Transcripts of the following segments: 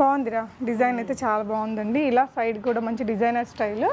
బాగుందిరా. డిజైన్ అయితే చాలా బాగుందండి. ఇలా సైడ్ కూడా మంచి డిజైనర్ స్టైల్.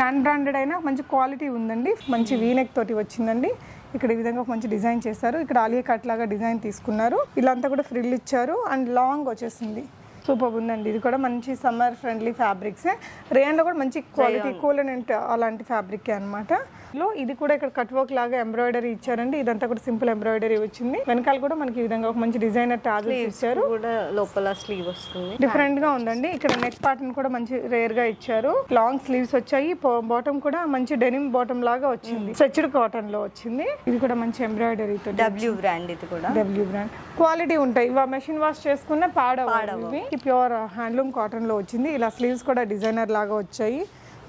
నాన్ బ్రాండెడ్ అయినా మంచి క్వాలిటీ ఉందండి. మంచి వీనెక్ తోటి వచ్చిందండి. ఇక్కడ ఈ విధంగా ఒక మంచి డిజైన్ చేశారు. ఇక్కడ ఆలియా కట్ లాగా డిజైన్ తీసుకున్నారు. ఇలాంతా కూడా ఫ్రిల్ ఇచ్చారు. అండ్ లాంగ్ వచ్చేసింది. సూపర్ ఉందండి. ఇది కూడా మంచి సమ్మర్ ఫ్రెండ్లీ ఫ్యాబ్రిక్స్. రేయన్లో కూడా మంచి క్వాలిటీ కూల్ అండ్ అలాంటి ఫ్యాబ్రిక్ అన్నమాట. లో ఇది కూడా ఇక్కడ కట్ వర్క్ లాగా ఎంబ్రాయిడరీ ఇచ్చారండి. ఇదంతా కూడా సింపుల్ ఎంబ్రాయిడరీ వచ్చింది. వెనకాల కూడా మనకి ఈ విధంగా ఒక మంచి డిజైనర్ టాజల్స్ ఇచ్చారు. కూడా లోపల స్లీవ్ వస్తుంది. డిఫరెంట్గా ఉందండి. ఇక్కడ నెక్ పార్ట్ కూడా మంచి రేర్గా ఇచ్చారు. లాంగ్ స్లీవ్స్ వచ్చాయి. బాటమ్ కూడా మంచి డెనిమ్ బాటమ్ లాగా వచ్చింది. స్ట్రెచ్డ్ కాటన్లో వచ్చింది. ఇది కూడా మంచి ఎంబ్రాయిడరీతో డబ్ల్యూ బ్రాండ్ ఇది కూడా. డబ్ల్యూ బ్రాండ్ క్వాలిటీ ఉంటాయి. ఇవా మెషిన్ వాష్ చేసుకున్న పాడవు ఇవి. ప్యూర్ హ్యాండ్లూమ్ కాటన్లో వచ్చింది. ఇలా స్లీవ్స్ కూడా డిజైనర్ లాగా వచ్చాయి.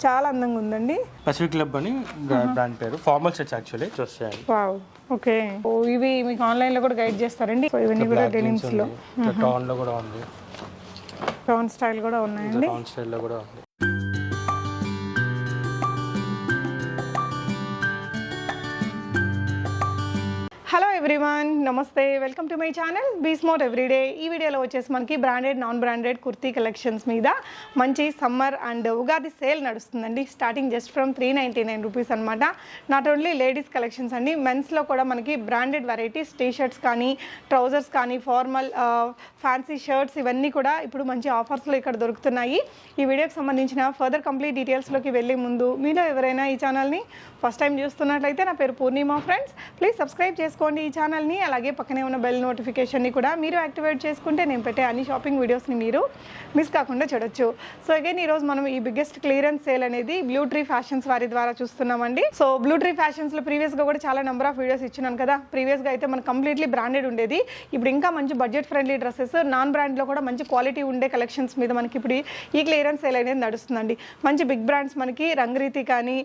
చాలా అందంగా ఉందండి. పసిఫిక్ క్లబ్ అని బ్రాండ్ పేరు. ఫార్మల్ సెట్స్ యాక్చువల్లీ చూస్తాయి వావ్ ఓకే ఓ ఇవి మీకు ఆన్లైన్లో కూడా గైడ్ చేస్తారండి. సో ఇవన్నీ కూడా డెనిమ్స్లో. టౌన్లో కూడా ఉంది. టౌన్ స్టైల్ కూడా ఉన్నాయండి. టౌన్ స్టైల్లో కూడా ఉంది. ఎవ్రీవన్ నమస్తే welcome to my channel be smart everyday ఈ వీడియోలో వచ్చేసి మనకి branded non branded kurti collections మీద మంచి సమ్మర్ అండ్ ఉగాది సేల్ నడుస్తుందండి. Starting just from three ninety nine rupees అనమాట నాట్ ఓన్లీ లేడీస్ కలెక్షన్స్ అండి మెన్స్లో కూడా మనకి బ్రాండెడ్ వెరైటీస్ టీ షర్ట్స్ కానీ ట్రౌజర్స్ కానీ ఫార్మల్ ఫ్యాన్సీ షర్ట్స్ ఇవన్నీ కూడా ఇప్పుడు మంచి ఆఫర్స్లో ఇక్కడ దొరుకుతున్నాయి. ఈ వీడియోకి సంబంధించిన ఫర్దర్ కంప్లీట్ డీటెయిల్స్లోకి వెళ్ళే ముందు మీలో ఎవరైనా ఈ ఛానల్ని ఫస్ట్ టైం చూస్తున్నట్లయితే నా పేరు పూర్ణిమ ఫ్రెండ్స్ ప్లీజ్ సబ్స్క్రైబ్ చేసుకోండి. ఛానల్ని అలాగే పక్కనే ఉన్న బెల్ నోటిఫికేషన్ని కూడా మీరు యాక్టివేట్ చేసుకుంటే నేను పెట్టే అన్ని షాపింగ్ వీడియోస్ని మీరు మిస్ కాకుండా చూడొచ్చు. సో అగైన్ ఈరోజు మనం ఈ బిగ్గెస్ట్ క్లియరెన్స్ సేల్ అనేది బ్లూ ట్రీ ఫ్యాషన్స్ వారి ద్వారా చూస్తున్నామండి. సో బ్లూ ట్రీ ఫ్యాషన్స్లో ప్రీవియస్గా కూడా చాలా నెంబర్ ఆఫ్ వీడియోస్ ఇచ్చినాను కదా. ప్రీవియస్గా అయితే మనకు కంప్లీట్లీ బ్రాండెడ్ ఉండేది. ఇప్పుడు ఇంకా మంచి బడ్జెట్ ఫ్రెండ్లీ డ్రెస్సెస్ నాన్ బ్రాండ్లో కూడా మంచి క్వాలిటీ ఉండే కలెక్షన్స్ మీద మనకి ఇప్పుడు ఈ క్లియరెన్స్ సేల్ అనేది నడుస్తుందండి. మంచి బిగ్ బ్రాండ్స్ మనకి రంగరీతి కానీ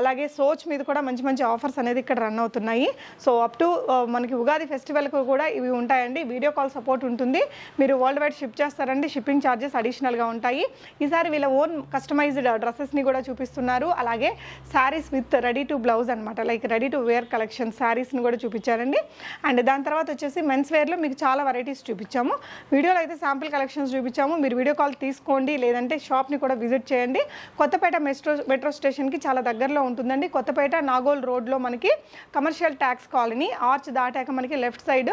అలాగే సోచ్ మీద కూడా మంచి మంచి ఆఫర్స్ అనేది ఇక్కడ రన్ అవుతున్నాయి. సో అప్ టు మనకి ఉగాది ఫెస్టివల్కు కూడా ఇవి ఉంటాయండి. వీడియో కాల్ సపోర్ట్ ఉంటుంది. మీరు వరల్డ్ వైడ్ షిప్ చేస్తారండి. షిప్పింగ్ ఛార్జెస్ అడిషనల్గా ఉంటాయి. ఈసారి వీళ్ళ ఓన్ కస్టమైజ్డ్ డ్రెస్సెస్ని కూడా చూపిస్తున్నారు. అలాగే saris with ready to blouse అనమాట like ready to wear collection శారీస్ని కూడా చూపించారండి. అండ్ దాని తర్వాత వచ్చేసి మెన్స్ వేర్లో మీకు చాలా వెరైటీస్ చూపించాము. వీడియోలో అయితే శాంపిల్ కలెక్షన్స్ చూపించాము. మీరు వీడియో కాల్ తీసుకోండి. లేదంటే షాప్ని కూడా విజిట్ చేయండి. కొత్తపేట మెట్రో మెట్రో స్టేషన్కి చాలా దగ్గరలో ఉంటుందండి. కొత్తపేట నాగోల్ రోడ్లో మనకి commercial tax colony R arch దాటాక మనకి లెఫ్ట్ సైడ్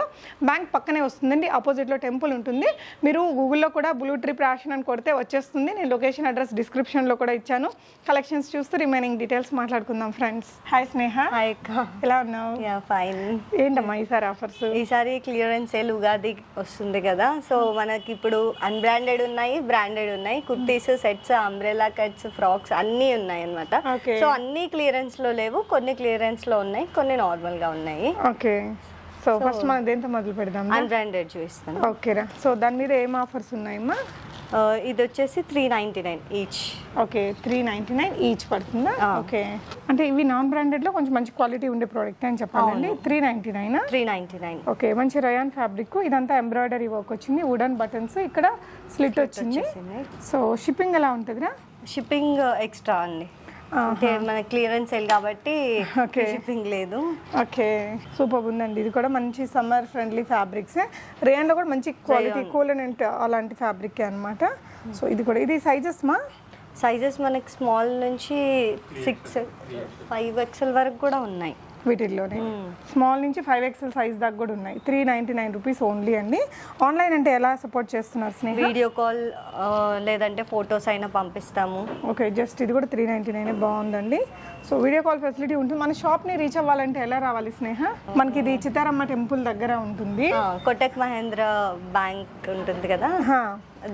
బ్యాంక్ పక్కనే వస్తుందండి. ఆపోజిట్లో టెంపుల్ ఉంటుంది. మీరు గూగుల్లో కూడా బ్లూ ట్రిప్ ర్యాషన్ అని కొడితే వచ్చేస్తుంది. నేను లొకేషన్ అడ్రస్ డిస్క్రిప్షన్లో కూడా ఇచ్చాను. కలెక్షన్స్ చూస్తూ రిమైనింగ్ డీటెయిల్స్ మాట్లాడుకుందాం ఫ్రెండ్స్. హాయ్ స్నేహ. హాయ్ ఎలా ఉన్నావు? యా ఫైన్ ఏంటమ్మా ఈసారి ఆఫర్స్? ఈసారి క్లియరెన్స్ సేల్ ఉగాది వస్తుంది కదా. సో మనకి ఇప్పుడు అన్బ్రాండెడ్ ఉన్నాయి బ్రాండెడ్ ఉన్నాయి. Kurtis sets umbrella cuts frocks అన్నీ ఉన్నాయి అనమాట. సో అన్ని క్లియరెన్స్లో లేవు. కొన్ని క్లియరెన్స్లో ఉన్నాయి కొన్ని నార్మల్గా ఉన్నాయి. ఓకే సో ఫస్ట్ మనం దేంతో మొదలు పెడదాం అన్బ్రాండెడ్ చూపిస్తాను ఓకేరా సో దాని మీద ఏం ఆఫర్స్ ఉన్నాయమ్మా? ఆ, ఇది వచ్చేసి three ninety nine each okay three ninety nine each పడుతుందా ఓకే అంటే ఇవి నాన్ బ్రాండెడ్లో కొంచెం మంచి క్వాలిటీ ఉండే ప్రోడక్ట్ అని చెప్పాలండి. Three ninety nine three ninety nine okay మంచి రయాన్ ఫ్యాబ్రిక్ ఇదంతా ఎంబ్రాయిడరీ వర్క్ వచ్చింది. వుడన్ బటన్స్ ఇక్కడ స్లిట్ వచ్చింది. సో షిప్పింగ్ ఎలా ఉంటుందిరా? షిప్పింగ్ ఎక్స్ట్రా అండి. అంటే మన క్లియరెన్స్ సేల్ కాబట్టి. షిప్పింగ్ లేదు. ఓకే. సూపర్ ఉందండి. ఇది కూడా మంచి సమ్మర్ ఫ్రెండ్లీ ఫ్యాబ్రిక్స్. రేయన్లో కూడా మంచి క్వాలిటీ కూల్ అండ్ అలాంటి ఫ్యాబ్రిక్ అన్నమాట. సో ఇది కూడా. ఇది సైజెస్ మా? సైజెస్ మనకి స్మాల్ నుంచి సిక్స్ ఫైవ్ ఎక్స్ఎల్ వరకు కూడా ఉన్నాయి. వీటిల్లోనే. స్మాల్ నుంచి ఫైవ్ ఎక్స్ఎల్ సైజ్ దాకా కూడా ఉన్నాయి. Three ninety nine rupees only అండి. ఆన్లైన్ అంటే ఎలా సపోర్ట్ చేస్తున్నారు స్నేహ? వీడియో కాల్ లేదంటే ఫొటోస్ అయినా పంపిస్తాము. ఓకే జస్ట్ ఇది కూడా త్రీ నైంటీ నైన్ బాగుందండి. సో వీడియో కాల్ ఫెసిలిటీ ఉంటుంది. మన షాప్ని రీచ్ అవ్వాలంటే ఎలా రావాలి స్నేహ? మనకి ఇది చిత్తారమ్మ టెంపుల్ దగ్గర ఉంటుంది. కొటక్ మహేంద్ర బ్యాంక్ ఉంటుంది కదా.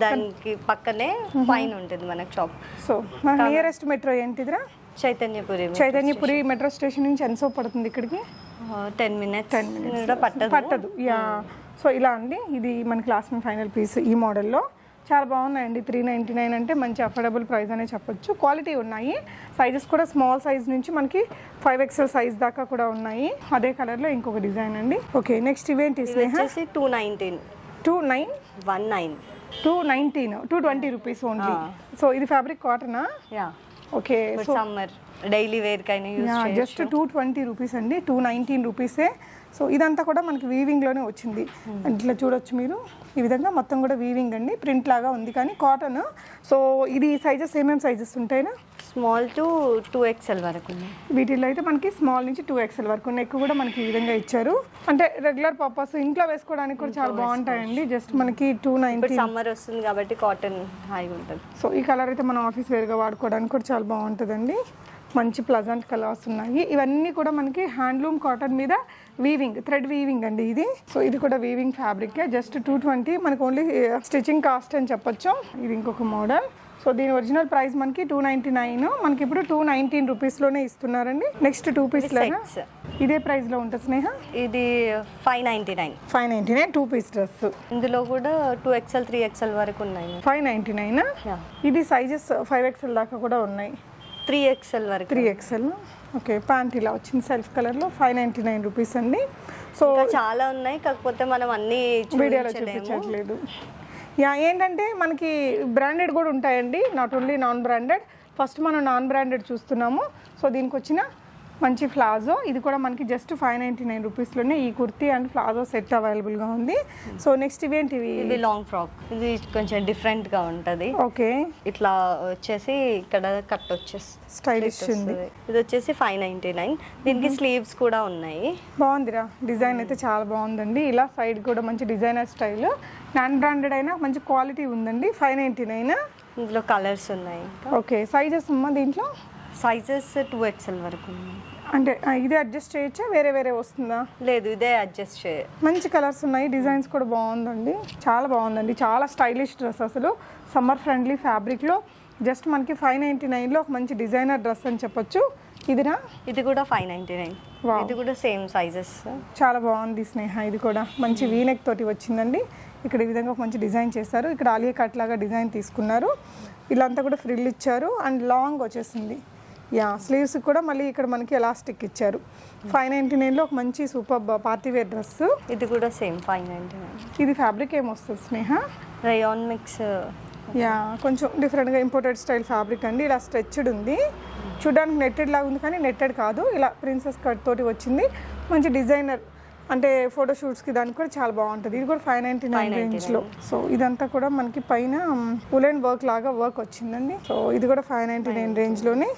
దానికి పక్కనే పైన ఉంటుంది మనకి షాప్ సో మన నియరెస్ట్ మెట్రో ఏంటిదిరా? చైతన్యపురి చైతన్యపురి మెట్రో స్టేషన్ నుంచి ఎంత సేపు పడుతుంది ఇక్కడికి? టెన్ మినిట్స్ కూడా పట్టదు. పట్టదు. యా సో ఇలా అండి. ఇది మన క్లాస్ ఫైనల్ పీస్ ఈ మోడల్లో చాలా బాగున్నాయండి. త్రీ నైంటీ నైన్ అంటే మంచి అఫోర్డబుల్ ప్రైస్ అనే చెప్పొచ్చు. క్వాలిటీ ఉన్నాయి. సైజెస్ కూడా స్మాల్ సైజ్ నుంచి మనకి ఫైవ్ ఎక్స్ఎల్ సైజ్ దాకా కూడా ఉన్నాయి. అదే కలర్లో ఇంకొక డిజైన్ అండి. ఓకే నెక్స్ట్ ఇవేంటి Sneha? Two nineteen two nine one nine two nineteen two twenty rupees only so ఇది fabric కాటనా yeah okay summer daily wear కైనా use just two twenty rupees అండి టూ నైన్టీన్ రూపీసే సో ఇదంతా కూడా మనకి వీవింగ్లోనే వచ్చింది. ఇట్లా చూడొచ్చు మీరు. ఈ విధంగా మొత్తం కూడా వీవింగ్ అండి ప్రింట్ లాగా ఉంది కానీ కాటన్ సో ఇది సైజెస్ ఏమేమి సైజెస్ ఉంటాయినా? స్మాల్ టు టూ ఎక్స్ఎల్ వరకు వీటిల్లో అయితే మనకి స్మాల్ నుంచి టూ ఎక్స్ఎల్ వరకు నెక్ కూడా మనకి ఈ విధంగా ఇచ్చారు. అంటే రెగ్యులర్ పర్పస్ ఇంట్లో వేసుకోవడానికి కూడా చాలా బాగుంటాయండి. జస్ట్ మనకి టూ నైన్టీ. సమ్మర్ వస్తుంది కాబట్టి కాటన్ హాయిగా ఉంటుంది. సో ఈ కలర్ అయితే మనం ఆఫీస్ వేర్గా వాడుకోవడానికి కూడా చాలా బాగుంటుందండి. మంచి ప్లజెంట్ కలర్స్ ఉన్నాయి. ఇవన్నీ కూడా మనకి హ్యాండ్లూమ్ కాటన్ మీద వీవింగ్ థ్రెడ్ వీవింగ్ అండి ఇది. సో ఇది కూడా weaving fabric just two twenty. మనకు ఓన్లీ స్టిచ్చింగ్ కాస్ట్ అని చెప్పొచ్చు. ఇది ఇంకొక మోడల్ సో దీని ఒరిజినల్ ప్రైస్ మనకి టూ నైంటీ నైన్. మనకి ఇప్పుడు టూ నైన్టీన్ రూపీస్లోనే ఇస్తున్నారండి. Next two sets. ఇదే ప్రైస్లో ఉంటుంది స్నేహ? ఇది five ninety nine five ninety nine two piece dress ఇందులో కూడా టూ ఎక్స్ఎల్ త్రీ ఎక్స్ఎల్ వరకు ఉన్నాయి. Five ninety nine. ఇది సైజెస్ ఫైవ్ ఎక్స్ఎల్ దాకా కూడా ఉన్నాయి. త్రీ ఎక్స్ఎల్ వరకు. త్రీ ఎక్స్ఎల్ ఓకే ప్యాంట్ ఇలా వచ్చింది సెల్ఫ్ కలర్లో ఫైవ్ నైంటీ నైన్ రూపీస్ అండి. సో చాలా ఉన్నాయి. కాకపోతే మనం అన్ని వీడియోలో చూపించట్లేదు. యా ఏంటంటే మనకి బ్రాండెడ్ కూడా ఉంటాయండి. Not only non branded first మనం నాన్ బ్రాండెడ్ చూస్తున్నాము. సో దీనికి వచ్చిన మంచి ఫ్లాజో ఇది కూడా మనకి జస్ట్ ఫైవ్ నైంటీ నైన్ రూపీస్లోనే ఈ కుర్తీ అండ్ ఫ్లాజో సెట్ అవైలబుల్గా ఉంది. సో నెక్స్ట్ ఇవేంటివి ఇది లాంగ్ ఫ్రాక్ ఇది కొంచెం డిఫరెంట్గా ఉంటది. ఓకే ఇట్లా వచ్చేసి ఇక్కడ కట్ వచ్చేసి స్టైలిష్ ఉంది. ఇది వచ్చేసి ఫైవ్ నైన్టీ నైన్ దీనికి స్లీవ్స్ కూడా ఉన్నాయి. బాగుందిరా. డిజైన్ అయితే చాలా బాగుందండి. ఇలా సైడ్ కూడా మంచి డిజైనర్ స్టైల్ నాన్ బ్రాండెడ్ అయినా మంచి క్వాలిటీ ఉందండి. ఫైవ్ నైంటీ నైన్ ఇందులో కలర్స్ ఉన్నాయి ఓకే సైజెస్ అమ్మా దీంట్లో? సైజెస్ టూ ఎక్స్ఎల్ వరకు అంటే ఇదే అడ్జస్ట్ చేయొచ్చా? వేరే వేరే వస్తుందా? లేదు ఇదే అడ్జస్ట్ చే మంచి కలర్స్ ఉన్నాయి. డిజైన్స్ కూడా బాగుందండి. చాలా బాగుందండి. చాలా స్టైలిష్ డ్రెస్ అసలు. సమ్మర్ ఫ్రెండ్లీ ఫ్యాబ్రిక్లో జస్ట్ మనకి ఫైవ్ నైంటీ నైన్లో ఒక మంచి డిజైనర్ డ్రెస్ అని చెప్పొచ్చు. ఇదిరా ఇది కూడా ఫైవ్ నైన్టీ నైన్. ఇది కూడా సేమ్ సైజెస్ చాలా బాగుంది స్నేహ. ఇది కూడా మంచి వీనెక్ తోటి వచ్చిందండి. ఇక్కడ ఈ విధంగా మంచి డిజైన్ చేశారు. ఇక్కడ ఆలియా కట్ లాగా డిజైన్ తీసుకున్నారు. ఇలాంతా కూడా ఫ్రిల్ ఇచ్చారు. అండ్ లాంగ్ వచ్చేసింది. యా స్లీవ్స్ కూడా మళ్ళీ ఇక్కడ మనకి ఎలాస్టిక్ ఇచ్చారు. ఫైవ్ నైంటీ నైన్లో ఒక మంచి సూపర్ పార్టీ వేర్ డ్రెస్. ఇది కూడా సేమ్ ఫైవ్ నైన్టీ నైన్. ఇది ఫ్యాబ్రిక్ ఏమొస్తుంది స్నేహ? రయాన్ మిక్స్ యా కొంచెం డిఫరెంట్గా ఇంపోర్టెడ్ స్టైల్ ఫ్యాబ్రిక్ అండి. ఇలా స్ట్రెచ్డ్ ఉంది. చూడడానికి నెట్టెడ్ లాగా ఉంది కానీ నెట్టెడ్ కాదు. ఇలా ప్రిన్సెస్ కట్ తోటి వచ్చింది. మంచి డిజైనర్ అంటే ఫోటో షూట్స్కి దానికి కూడా చాలా బాగుంటుంది. ఇది కూడా ఫైవ్ నైంటీ నైన్ రేంజ్లో సో ఇదంతా కూడా మనకి పైన ఉలెన్ వర్క్ లాగా వర్క్ వచ్చిందండి. సో ఇది కూడా ఫైవ్ నైంటీ నైన్ రేంజ్లోనే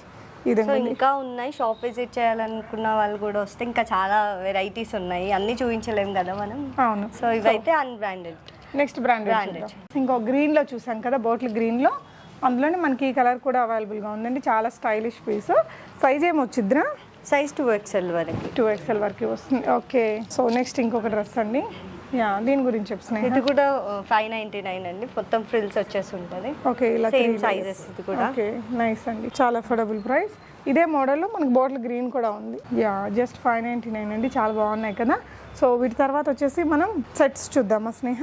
సో ఇంకా ఉన్నాయి. షాప్ విజిట్ చేయాలనుకున్న వాళ్ళు కూడా వస్తే ఇంకా చాలా వెరైటీస్ ఉన్నాయి. అన్ని చూపించలేము కదా మనం? అవును. సో ఇవైతే అన్బ్రాండెడ్ నెక్స్ట్ బ్రాండెడ్. ఇంకో గ్రీన్లో చూసాం కదా బోట్ల గ్రీన్లో అందులోనే మనకి ఈ కలర్ కూడా అవైలబుల్గా ఉందండి. చాలా స్టైలిష్ పీస్ సైజ్ ఏమొచ్చిద్దిరా సైజ్ టూ ఎక్స్ఎల్ వరకు. టూ ఎక్స్ఎల్ వరకు వస్తుంది. ఓకే సో నెక్స్ట్ ఇంకొక డ్రెస్ అండి. యా దీని గురించి చెప్తున్నాయి ఇది కూడా ఫైవ్ నైన్టీ నైన్ అండి. మొత్తం ఫ్రిల్స్ వచ్చేసి ఉంటుంది. ఓకే ఇలా సేమ్ సైజెస్ ఇది కూడా. ఓకే నైస్ అండి. చాలా అఫోర్డబుల్ ప్రైస్ ఇదే మోడల్లో మనకి బాటిల్ గ్రీన్ కూడా ఉంది. Yeah just five ninety nine అండి. చాలా బాగున్నాయి కదా. సో వీటి తర్వాత వచ్చేసి మనం సెట్స్ చూద్దామా స్నేహ?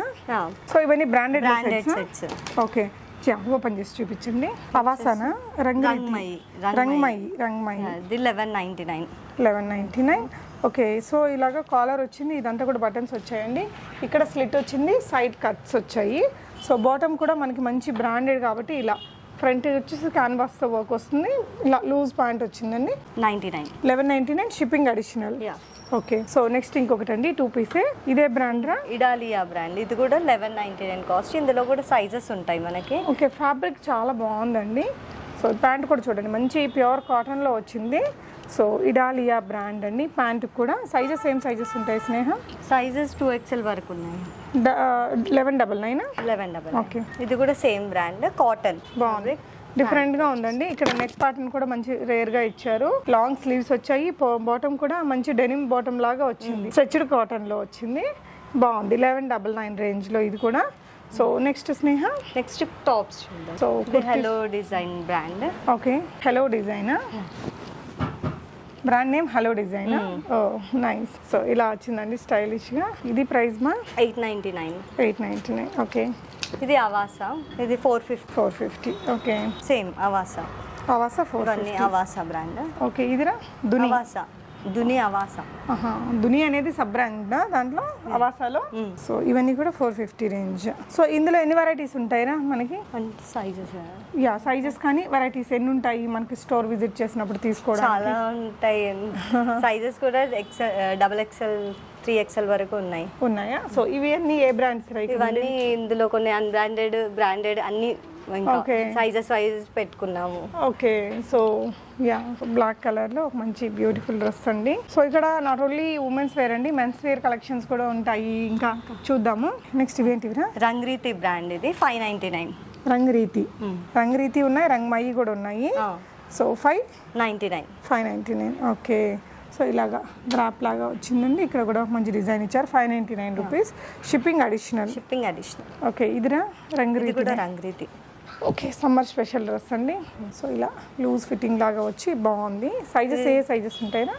సో ఇవన్నీ branded sets sets okay open చేసి చూపించండి. అవాసానా రంగు రంగ్మయి రంగ్మయి. రంగ్మయి ఇది eleven ninety nine. Eleven ninety nine. Okay so ఇలాగ కాలర్ వచ్చింది ఇదంతా కూడా బటన్స్ వచ్చాయండి. ఇక్కడ స్లిట్ వచ్చింది సైడ్ కట్స్ వచ్చాయి. సో బాటమ్ కూడా మనకి మంచి బ్రాండెడ్ కాబట్టి ఇలా ఫ్రంట్ వచ్చేసి క్యాన్వాస్తో వర్క్ వస్తుంది. ఇలా లూజ్ ప్యాంట్ వచ్చిందండి. Ninety nine. Eleven ninety nine shipping additional. Yeah okay. So next ఇంకొకటి అండి టూ పీసే ఇదే బ్రాండ్రా ఇడాలియా బ్రాండ్. ఇది కూడా లెవెన్ నైన్టీ నైన్ కాస్ట్ ఇందులో కూడా సైజెస్ ఉంటాయి మనకి. ఓకే ఫ్యాబ్రిక్ చాలా బాగుందండి. సో ప్యాంట్ కూడా చూడండి. మంచి ప్యూర్ కాటన్లో వచ్చింది. సో ఇడాలియా బ్రాండ్ అండి. ప్యాంట్ కూడా. సైజెస్ ఏం సైజెస్ ఉంటాయి స్నేహ? సైజెస్ టూ ఎక్స్ఎల్ వరకు ఉన్నాయి. Eleven double nine eleven double okay. ఇది కూడా సేమ్ బ్రాండ్ కాటన్ బాగుంది. డిఫరెంట్గా ఉందండి. ఇక్కడ నెక్ పార్ట్ని కూడా మంచి రేర్గా ఇచ్చారు. లాంగ్ స్లీవ్స్ వచ్చాయి. బాటమ్ కూడా మంచి డెనిమ్ బాటమ్ లాగా వచ్చింది. స్ట్రెచ్డ్ కాటన్లో వచ్చింది. బాగుంది. లెవెన్ డబల్ నైన్ రేంజ్లో ఇది కూడా. So next Sneha? Next tops so hello design brand okay hello design brand name hello design oh nice so ఇలా వచ్చిందండి స్టైలిష్గా ఇది ప్రైస్ మా? Eight ninety nine eight ninety nine okay ఇది అవాసా ఇది four fifty four fifty okay same Avaasa Avaasa four ఇవన్నీ Avaasa brand okay ఇదిరా? దుని అవాసా దుని అవాస దుని అనేది సబ్ బ్రాండ్ దాంట్లో? అవాసాలో సో ఇవన్నీ కూడా ఫోర్ ఫిఫ్టీ రేంజ్ సో ఇందులో ఎన్ని వెరైటీస్ ఉంటాయిరా మనకి? సైజెస్ యా సైజెస్ కానీ వెరైటీస్ ఎన్ని ఉంటాయి మనకి స్టోర్ విజిట్ చేసినప్పుడు తీసుకోవడం చాలా ఉంటాయి. సైజెస్ కూడా XL double XL three XL వరకు ఉన్నాయి. ఉన్నాయా? సో ఇవి అన్ని ఏ బ్రాండ్స్ ఇవన్నీ ఇందులో కొన్ని అన్బ్రాండెడ్ బ్రాండెడ్ అన్ని ఇంకా. సైజెస్ వైజెస్ పెట్టుకున్నాము. ఓకే సో యా బ్లాక్ కలర్లో ఒక మంచి బ్యూటిఫుల్ డ్రెస్ అండి. సో ఇక్కడ నాట్ ఓన్లీ ఉమెన్స్ వేర్ అండి మెన్స్ వేర్ కలెక్షన్స్ కూడా ఉంటాయి. ఇంకా చూద్దాము. నెక్స్ట్ ఇవేంటివిరా రంగ్రీతి బ్రాండ్ ఇది five ninety nine Rangriti. Rangriti ఉన్నాయి రంగమయ్యి కూడా ఉన్నాయి. So five ninety nine five ninety nine okay so ఇలాగా డ్రాప్ లాగా వచ్చిందండి. ఇక్కడ కూడా ఒక మంచి డిజైన్ ఇచ్చారు five ninety nine rupees shipping additional shipping additional okay ఇదిరా ఇది రంగరీతి కూడా Rangriti. Okay summer special dress అండి. సో ఇలా లూజ్ ఫిట్టింగ్ లాగా వచ్చి బాగుంది. సైజెస్ ఏ సైజెస్ ఉంటాయినా?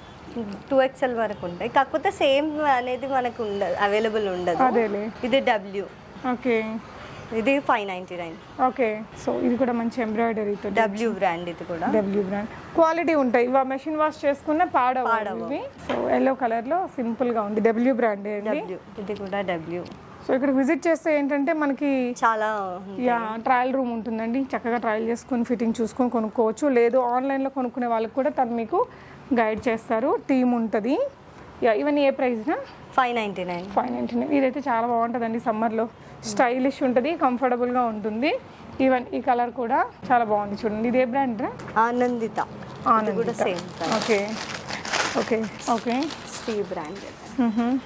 టూ ఎక్స్ఎల్ వరకు ఉంటాయి. కాకపోతే సేమ్ అనేది మనకు ఉండదు అవైలబుల్ ఉండదు. అదేలే. ఇది డబ్ల్యూ ఓకే ఇది five ninety nine okay so ఇది కూడా మంచి ఎంబ్రాయిడరీతో డబ్ల్యూ బ్రాండ్ ఇది కూడా. డబ్ల్యూ బ్రాండ్ క్వాలిటీ ఉంటాయి. ఇవా మెషిన్ వాష్ చేసుకున్న పాడవు ఇవి. సో ఎల్లో కలర్లో సింపుల్గా ఉంది. డబ్ల్యూ బ్రాండ్ ఇది కూడా డబ్ల్యూ సో ఇక్కడ విజిట్ చేస్తే ఏంటంటే మనకి చాలా యా ట్రయల్ రూమ్ ఉంటుందండి. చక్కగా ట్రయల్ చేసుకొని ఫిట్టింగ్ చూసుకొని కొనుక్కోవచ్చు. లేదు ఆన్లైన్లో కొనుక్కునే వాళ్ళకి కూడా తను మీకు గైడ్ చేస్తారు. టీమ్ ఉంటుంది. యా ఇవన్నీ ఏ ప్రైస్నా five ninety nine. Five ninety nine. ఇదైతే చాలా బాగుంటుందండి సమ్మర్లో. స్టైలిష్ ఉంటుంది కంఫర్టబుల్గా ఉంటుంది. ఈవెన్ ఈ కలర్ కూడా చాలా బాగుంది చూడండి. ఇది ఏ బ్రాండ్ రా? Anandita. Anandita. Same okay. Okay. Okay. Shri brand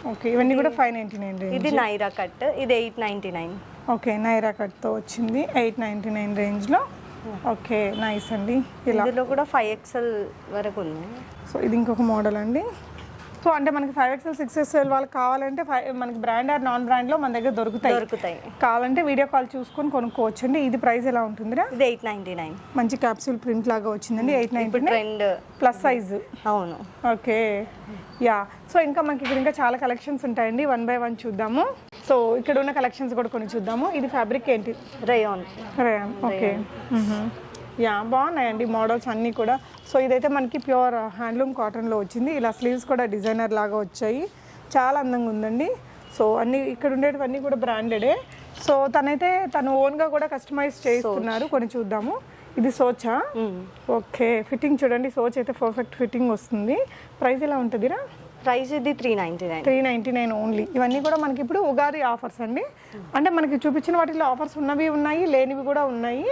okay ఇవన్నీ కూడా ఫైవ్ నైంటీ నైన్ ఇది నైరా కట్ ఇది eight ninety nine okay Naira కట్తో వచ్చింది ఎయిట్ నైంటీ నైన్ రేంజ్లో ఓకే నైస్ అండి. ఇలా. ఇందులో కూడా ఫైవ్ ఎక్స్ఎల్ వరకు ఉన్నాయి సో ఇది ఇంకొక మోడల్ అండి. సో అంటే మనకి ఫైవ్ ఎక్స్ఎల్ సిక్స్ ఎక్స్ఎల్ వాళ్ళకి కావాలంటే ఫైవ్ మనకి బ్రాండ్ ఆర్ నాన్ బ్రాండ్లో మన దగ్గర దొరుకుతాయి. దొరుకుతాయి. కావాలంటే వీడియో కాల్ చూసుకొని కొనుక్కోవచ్చు అండి ఇది ప్రైస్ ఎలా ఉంటుందిరా? ఇది ఎయిట్ నైంటీ నైన్ మంచి క్యాప్సూల్ ప్రింట్ లాగా వచ్చిందండి. Eight ninety trend plus size అవును. ఓకే. యా. సో ఇంకా మనకి ఇక్కడ ఇంకా చాలా కలెక్షన్స్ ఉంటాయండి. వన్ బై వన్ చూద్దాము. సో ఇక్కడ ఉన్న కలెక్షన్స్ కూడా కొన్ని చూద్దాము. ఇది ఫ్యాబ్రిక్ ఏంటి? Rayon rayon okay. యా బాగున్నాయండి మోడల్స్ అన్నీ కూడా. సో ఇదైతే మనకి ప్యూర్ హ్యాండ్లూమ్ కాటన్లో వచ్చింది. ఇలా స్లీవ్స్ కూడా డిజైనర్ లాగా వచ్చాయి. చాలా అందంగా ఉందండి. సో అన్ని ఇక్కడ ఉండేటివన్నీ కూడా బ్రాండెడే. సో తనైతే తను ఓన్గా కూడా కస్టమైజ్ చేస్తున్నారు. కొన్ని చూద్దాము. ఇది సోచా? ఓకే ఫిట్టింగ్ చూడండి. సోచ్ అయితే పర్ఫెక్ట్ ఫిట్టింగ్ వస్తుంది. ప్రైస్ ఎలా ఉంటుందిరా ప్రైస్ ఇది three ninety nine. Three ninety nine only. ఇవన్నీ కూడా మనకి ఇప్పుడు ఉగాది ఆఫర్స్ అండి. అంటే మనకి చూపించిన వాటిలో ఆఫర్స్ ఉన్నవి ఉన్నాయి లేనివి కూడా ఉన్నాయి.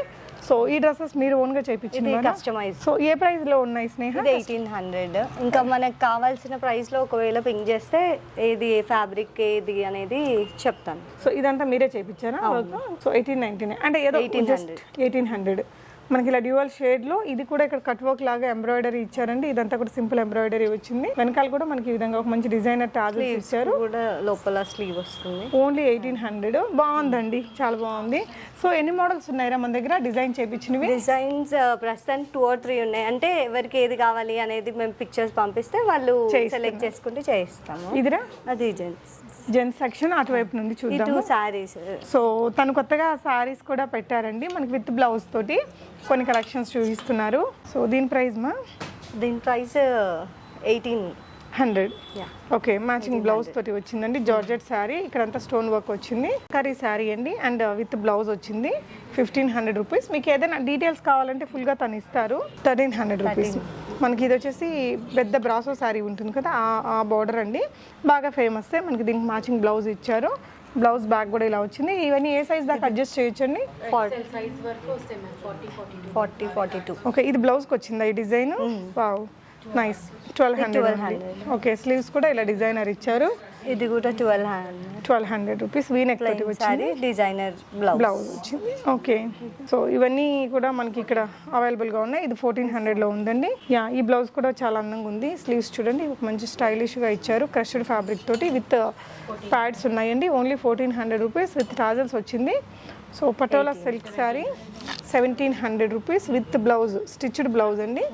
సో ఈ డ్రెస్సెస్ మీరు ఓన్గా ఇది చేయించింది కస్టమైజ్ సో ఏ ప్రైస్లో ఉన్నాయి స్నేహ? ఇది ఎయిటీన్ హండ్రెడ్ ఇంకా మనకు కావాల్సిన ప్రైస్లో ఒకవేళ పింక్ చేస్తే ఏది ఫ్యాబ్రిక్ ఏది అనేది చెప్తాను. సో ఇదంతా మీరే చేయించారా సో ఎయిటీన్ నైన్టీ నైన్ అంటే ఏదో 1800. ఎయిటీన్ హండ్రెడ్ మనకి ఇలా డ్యూయల్ షేడ్లో ఇది కూడా ఇక్కడ కట్ వర్క్ లాగా ఎంబ్రాయిడరీ ఇచ్చారండి. ఇదంతా కూడా సింపుల్ ఎంబ్రాయిడరీ వచ్చింది. వెనకాల కూడా మనకి ఈ విధంగా ఒక మంచి డిజైనర్ టాజల్స్ ఇచ్చారు. కూడా లోపల స్లీవ్ వస్తుంది. Only eighteen hundred. బాగుందండి. చాలా బాగుంది. సో ఎన్ని మోడల్స్ ఉన్నాయిరా మన దగ్గర? డిజైన్ చేయించినవి డిజైన్స్ ప్రస్తుతానికి టూ ఆర్ త్రీ ఉన్నాయి. అంటే ఎవరికి ఏది కావాలి అనేది మేము పిక్చర్స్ పంపిస్తే వాళ్ళు సెలెక్ట్ చేసుకుంటే చేయిస్తాము. ఇదిరా? అది జెంట్స్ సెక్షన్ అటువైపు నుండి చూద్దాం టూ శారీస్ సో తను కొత్తగా సారీస్ కూడా పెట్టారండి మనకి విత్ బ్లౌజ్ తోటి కొన్ని కలెక్షన్స్ చూపిస్తున్నారు. సో దీని ప్రైస్ మా? దీని price eighteen hundred. Okay matching blouse తోటి వచ్చిందండి. జార్జెట్ శారీ ఇక్కడంతా స్టోన్ వర్క్ వచ్చింది. కర్రీ శారీ అండి అండ్ విత్ బ్లౌజ్ వచ్చింది. ఫిఫ్టీన్ హండ్రెడ్ రూపీస్ మీకు ఏదైనా డీటెయిల్స్ కావాలంటే ఫుల్గా తను ఇస్తారు. థర్టీన్ హండ్రెడ్ రూపీస్ మనకి ఇది వచ్చేసి పెద్ద బ్రాసో శారీ ఉంటుంది కదా ఆ- బార్డర్ అండి. బాగా ఫేమస్ మనకి దీనికి మ్యాచింగ్ బ్లౌజ్ ఇచ్చారు. బ్లౌజ్ బ్యాగ్ కూడా ఇలా వచ్చింది. ఇవన్నీ ఏ సైజ్ దాకా అడ్జస్ట్ చేయొచ్చండి? Forty forty forty two okay ఇది బ్లౌజ్కి వచ్చిందా ఈ design? Wow nice twelve hundred okay sleeves కూడా ఇలా డిజైనర్ ఇచ్చారు. ఇది కూడా twelve hundred twelve hundred rupees V neck తోటి వచ్చింది. డిజైనర్ బ్లౌజ్ బ్లౌజ్ వచ్చింది. ఓకే సో ఇవన్నీ కూడా మనకి ఇక్కడ అవైలబుల్గా ఉన్నాయి. ఇది ఫోర్టీన్ హండ్రెడ్లో ఉందండి. యా ఈ బ్లౌజ్ కూడా చాలా అందంగా ఉంది. స్లీవ్స్ చూడండి. ఒక మంచి స్టైలిష్గా ఇచ్చారు. క్రష్డ్ ఫ్యాబ్రిక్ తోటి విత్ ప్యాడ్స్ ఉన్నాయండి. Only fourteen hundred rupees with tassels వచ్చింది. So patola silk sari seventeen hundred rupees with blouse stitched blouse అండి.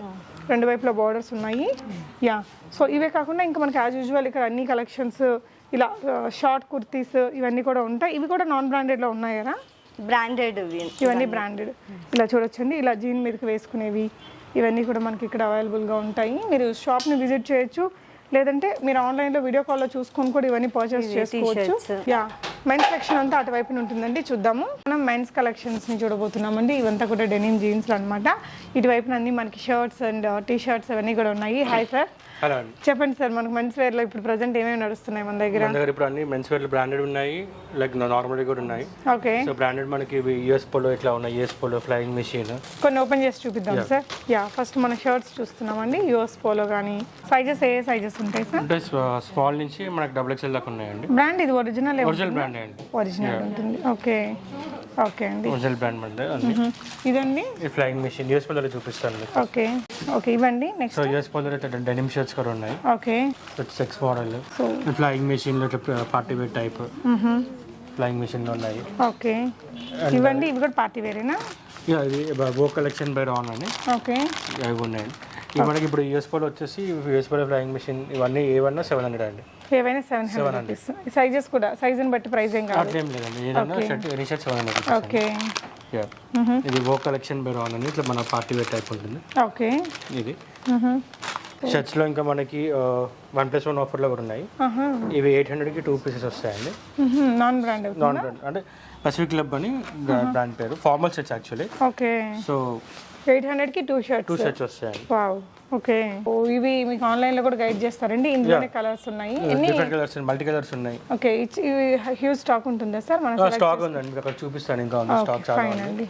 రెండు వైపులా బార్డర్స్ ఉన్నాయి. యా సో ఇవే కాకుండా ఇంకా మనకి యాజ్ యూజువల్ ఇక్కడ అన్ని కలెక్షన్స్ ఇలా షార్ట్ కుర్తీస్ ఇవన్నీ కూడా ఉంటాయి. ఇవి కూడా నాన్ బ్రాండెడ్లో ఉన్నాయి కదా బ్రాండెడ్ ఇవన్నీ బ్రాండెడ్ ఇలా చూడొచ్చండి. ఇలా జీన్ మీదకి వేసుకునేవి ఇవన్నీ కూడా మనకి ఇక్కడ అవైలబుల్గా ఉంటాయి. మీరు షాప్ని విజిట్ చేయొచ్చు. లేదంటే మీరు ఆన్లైన్లో వీడియో కాల్లో చూసుకొని కూడా ఇవన్నీ పర్చేస్ చేసుకోవచ్చు. యా మెన్స్ సెక్షన్ అంతా అటువైపున ఉంటుందండి చూద్దాము. మనం మెన్స్ కలెక్షన్స్ని చూడబోతున్నామండి. ఇవంతా కూడా డెనిమ్ జీన్స్ అనమాట ఇటువైపున అన్ని మనకి షర్ట్స్ అండ్ టీ షర్ట్స్ అవన్నీ కూడా ఉన్నాయి. హాయ్ సార్ చెప్పండి సార్ మనకు మెన్స్ వేర్లో ఇప్పుడు ప్రజెంట్ ఏమేమి నడుస్తున్నాయి మన దగ్గర? దగ్గర ఇప్పుడు అన్ని మెన్స్ వేర్ బ్రాండెడ్ ఉన్నాయి. లైక్ నార్మల్ కూడా ఉన్నాయి. ఓకే సో బ్రాండెడ్ మనకి ఇవి యూఎస్ పోలో ఇట్లా ఉన్నాయి. యూఎస్ పోలో ఫ్లయింగ్ మెషిన్ కొన్ని ఓపెన్ చేసి చూపిద్దాం సార్ యా ఫస్ట్ మన షర్ట్స్ చూస్తున్నామండి. యూఎస్ పోలో కానీ. సైజెస్ ఏ సైజెస్ ఉంటాయి సార్ స్మాల్ నుంచి మనకి డబుల్ ఎక్స్ఎల్ దాకా ఉన్నాయండి. బ్రాండ్ ఇది ఒరిజినల్ ఒరిజినల్ బ్రాండ్ అండి ఒరిజినల్ ఉంటుంది. ఓకే ఓకే అండి. ఒరిజినల్ బ్రాండ్ మనది అన్ని ఇదండి? ఈ ఫ్లయింగ్ మెషిన్ యూఎస్ పోలో చూపిస్తాను మీకు. ఓకే ఓకే ఇవ్వండి. నెక్స్ట్ సో యూఎస్ ఇట్లా డెనిమ్ షర్ట్స్ కూడా ఉన్నాయి. Okay sex model so flying machine party wear type flying machine ఉన్నాయి. ఓకే ఇవ్వండి. ఇవి కూడా పార్టీ వేరేనా ఇక ఇది బో కలెక్షన్ బై రాన్ అని. ఓకే అవి ఉన్నాయండి మనకి ఇప్పుడు యూఎస్ పోలో వచ్చేసి యూఎస్ పోలో ఫ్లయింగ్ మెషిన్ ఇవన్నీ ఏవన్నా సెవెన్ హండ్రెడ్ అండి. ఏవైనా సెవెన్ హండ్రెడ్ రూపీస్ సైజెస్ కూడా సైజుని బట్టి ప్రైస్ ఏం కాదు. అట్లేం లేదండి. ఏదన్నా shirt any shirt seven hundred okay ఇది ఓ కలెక్షన్ బై రాన్ అని ఇట్లా మన పార్టీ వేర్ టైప్ ఉంటుంది. ఓకే ఇది. షర్ట్స్లో ఇంకా మనకి వన్ ప్లస్ వన్ ఆఫర్లో కూడా ఉన్నాయి. ఆహా ఇవి ఎయిట్ హండ్రెడ్కి టూ పీసెస్ వస్తాయండి. నాన్ బ్రాండ్ నాన్ బ్రాండ్ అంటే పసిఫిక్ క్లబ్ అని బ్రాండ్ పేరు. Formal shirts actually okay so eight హండ్రెడ్కి టూ టూ షర్ట్స్ షర్ట్స్ వస్తాయండి. ఓకే. ఇవి మీకు ఆన్లైన్లో కూడా గైడ్ చేస్తారండి. ఇందులోనే కలర్స్ ఉన్నాయి. ఎన్ని? డిఫరెంట్ కలర్స్ మల్టీ కలర్స్ ఉన్నాయి. ఓకే ఇవి హ్యూజ్ స్టాక్ ఉంటుందా సార్? మన స్టాక్ ఉందండి మీకు అక్కడ చూపిస్తాను ఇంకా ఉంది. స్టాక్ చాలా ఉంది.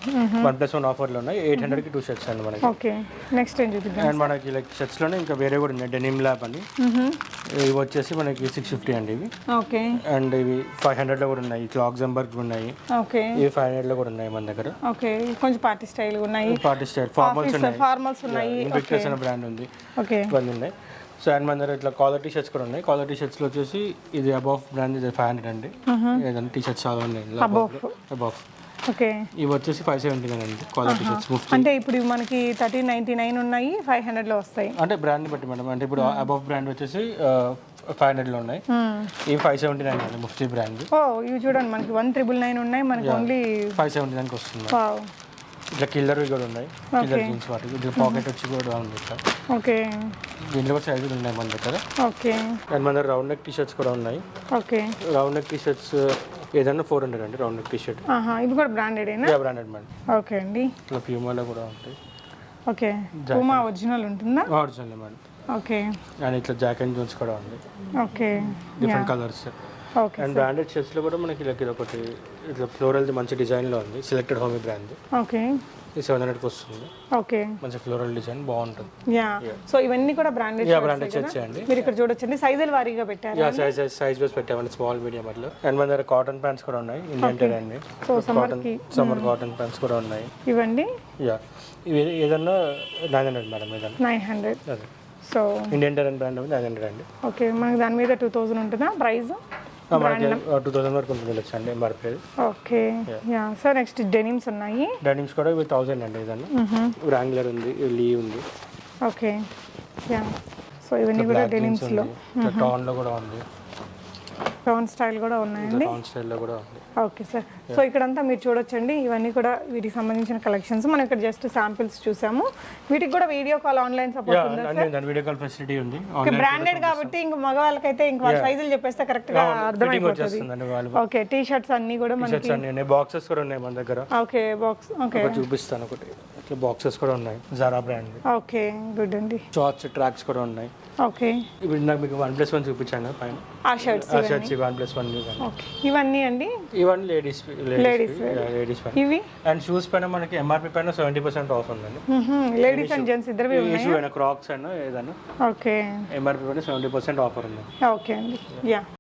వన్ ప్లస్ వన్ ఆఫర్లో ఉన్నాయి. ఎయిట్ హండ్రెడ్కి టూ షర్ట్స్ అండి మనకి. ఓకే నెక్స్ట్ ఏం చూపిద్దాం అండ్ మనకి లైక్ షర్ట్స్లోనే ఇంకా వేరే కూడా ఉన్నాయి. డెనిమ్ ల్యాబ్ అని. ఇవి వచ్చేసి మనకి సిక్స్ ఫిఫ్టీ అండి ఇవి. ఓకే అండ్ ఇవి ఫైవ్ హండ్రెడ్లో కూడా ఉన్నాయి. క్లాక్సంబర్గ్ ఉన్నాయి. ఓకే ఇవి ఫైవ్ హండ్రెడ్లో కూడా ఉన్నాయి మన దగ్గర. ఓకే కొంచెం పార్టీ స్టైల్ ఉన్నాయి. పార్టీ స్టైల్ ఫార్మల్స్ ఉన్నాయి. ఫార్మల్స్ ఉన్నాయి. ఇన్విక్టస్ అనే బ్రాండ్ ఉంది. ఓకే. ఇవన్నీ ఉన్నాయి. సో అండ్ మన దగ్గర ఇట్లా కాలర్ టీ షర్ట్స్ కూడా ఉన్నాయి. కాలర్ టీ షర్ట్స్లో వచ్చేసి ఇది అబౌవ్ బ్రాండ్ ఇది ఫైవ్ హండ్రెడ్ అండి. ఏదైనా టీ షర్ట్స్ చాలా ఉన్నాయి. Above okay. ఇవి వచ్చేసి ఫైవ్ సెవెంటీ అండి కాలర్ టీ షర్ట్స్ అంటే ఇప్పుడు మనకి థర్టీన్ నైన్టీ నైన్ ఉన్నాయి ఫైవ్ హండ్రెడ్లో వస్తాయి. అంటే బ్రాండ్ బట్టి మేడం అంటే ఇప్పుడు అబౌవ్ బ్రాండ్ వచ్చేసి ఫైవ్ హండ్రెడ్లో ఉన్నాయి. ఇవి ఫైవ్ సెవెంటీ నైన్ అండి ముఫ్తీ బ్రాండ్ ఓ ఇవి చూడండి మనకి వన్ త్రిబుల్ నైన్ ఉన్నాయి మనకి ఓన్లీ ఫైవ్ సెవెంటీ నైన్కి వస్తుంది ఇట్లా కిల్లర్వి కూడా ఉన్నాయి. కిల్లర్ జీన్స్ వాటికి ఇట్లా పాకెట్ వచ్చి కూడా ఉంది ఇట్లా ఓకే దీంట్లో కూడా సైజులు ఉన్నాయి మన దగ్గర. ఓకే అండ్ మన దగ్గర రౌండ్ నెక్ టీ షర్ట్స్ కూడా ఉన్నాయి. Okay round neck T shirts ఏదైనా ఫోర్ హండ్రెడ్ అండి రౌండ్ నెక్ టీ షర్ట్ ఆహా ఇవి కూడా బ్రాండెడేనా బ్రాండెడ్ మేడం ఓకే అండి. ఇట్లా ప్యూమాలో కూడా ఉంటాయి. ఓకే పూమా ఒరిజినల్ ఉంటుందా? ఒరిజినల్ మేడం ఓకే అండ్ ఇట్లా జాక్ అండ్ జోన్స్ కూడా ఉంది. Okay different colours and branded షర్ట్స్లో కూడా మనకి ఇలా ఒకటి ఇట్లా ఫ్లోరల్ మంచి డిజైన్లో ఉంది. Selected Homme brand okay. ఇది సెవెన్ హండ్రెడ్కి వస్తుంది. ఓకే. మంచి ఫ్లోరల్ డిజైన్ బాగుంటుంది. యా. సో ఇవన్నీ కూడా బ్రాండెడ్ యా బ్రాండెడ్ షర్ట్స్ అండి. మీరు ఇక్కడ చూడొచ్చండి. సైజుల వారీగా పెట్టారు యా సైజ్ సైజ్ బస్ పెట్టామండి స్మాల్ మీడియం అట్లా. అండ్ మన దగ్గర కాటన్ ప్యాంట్స్ కూడా ఉన్నాయి ఇండియన్ అండి so cotton summer cotton pants కూడా ఉన్నాయి. ఇవ్వండి యా. ఇవి ఏదన్నా నైన్ హండ్రెడ్ మేడం ఏదన్నా. Nine hundred so Indian tier brand nine hundred అండి. ఓకే. మనకి దాని మీద టూ థౌజండ్ ఉంటుందా? ప్రైస్ మనకి టూ థౌసండ్ వరకు ఉంటుంది అండి MRP okay. Yeah sir next denims ఉన్నాయి. డైనింగ్స్ కూడా ఇవి థౌసండ్ అండి ఏదన్నా వ్రాంగ్లర్ ఉంది లీ ఉంది. ఓకే. యా. సో ఇవన్నీ కూడా డెనిమ్స్లో టౌన్లో కూడా ఉంది. టౌన్ స్టైల్ కూడా ఉన్నాయండి. టౌన్ స్టైల్లో కూడా ఉంది. Okay sir. సో ఇక్కడంతా మీరు చూడొచ్చండి. ఇవన్నీ కూడా వీటికి సంబంధించిన కలెక్షన్స్. మనం ఇక్కడ జస్ట్ శాంపిల్స్ చూసాము. వీటికి కూడా వీడియో కాల్ ఆన్లైన్ సపోర్ట్ ఉందా వీడియో కాల్ ఫెసిలిటీ ఉంది. ఓకే బ్రాండెడ్ కాబట్టి ఇంక మగవాళ్ళకైతే ఇంక వాళ్ళ సైజులు చెప్పేస్తే కరెక్ట్గా అర్థమైపోతుంది. ఓకే టీ షర్ట్స్ అన్ని కూడా మనకి బాక్సెస్ కూడా ఉన్నాయి మన దగ్గర. Okay box okay. చూపిస్తాను ఒకటి. ఇట్లా బాక్సెస్ కూడా ఉన్నాయి జారా బ్రాండ్ ఓకే గుడ్ అండి. షార్ట్స్ ట్రాక్స్ కూడా ఉన్నాయి. ఓకే. ఇప్పుడు నాకు మీకు వన్ ప్లస్ వన్ చూపించాను పైన. ఆ షర్ట్స్ ఆ shirts one plus one okay ఇవన్నీ అండి? ఇవన్నీ లేడీస్ లేడీస్ లేడీస్ పైన. ఇవి? అండ్ షూస్ పైన మనకి ఎంఆర్పి పైన సెవెంటీ పర్సెంట్ ఆఫ్ ఉందండి. లేడీస్ అండ్ జెంట్స్ ఇద్దరు షూ అయినా క్రాక్స్ అయినా ఏదైనా. ఓకే. ఎంఆర్పి పైన సెవెంటీ పర్సెంట్ ఆఫర్ ఉంది. ఓకే అండి యా